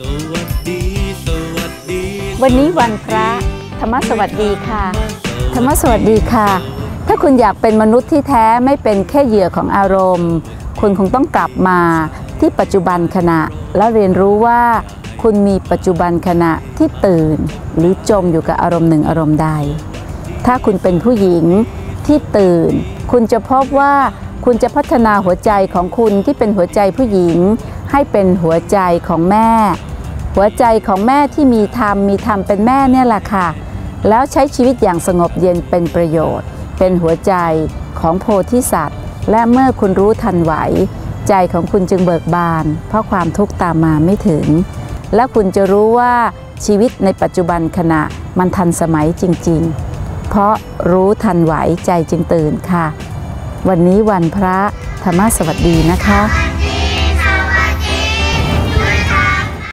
สวัสดีสวัสดีวันนี้วันพระธรรมสวัสดีค่ะ ธรรมสวัสดีค่ะ ถ้าคุณอยากเป็นมนุษย์ที่แท้ไม่เป็นแค่เหยื่อของอารมณ์ คุณคงต้องกลับมาที่ปัจจุบันขณะ และเรียนรู้ว่า คุณมีปัจจุบันขณะที่ตื่น หรือจมอยู่กับอารมณ์หนึ่งอารมณ์ใด ถ้าคุณเป็นผู้หญิงที่ตื่น คุณจะพบว่าคุณจะพัฒนาหัวใจของคุณที่เป็นหัวใจผู้หญิง ให้เป็นหัวใจของแม่ หัวใจของแม่ที่มีธรรมมีธรรมเป็นแม่เนี่ยแหละค่ะ แล้วใช้ชีวิตอย่างสงบเย็นเป็นประโยชน์ เป็นหัวใจของโพธิสัตว์ และเมื่อคุณรู้ทันไหว ใจของคุณจึงเบิกบาน เพราะความทุกข์ตามมาไม่ถึง และคุณจะรู้ว่าชีวิตในปัจจุบันขณะมันทันสมัยจริง ๆ เพราะรู้ทันไหวใจจึงตื่นค่ะ วันนี้วันพระธรรมสวัสดีนะคะ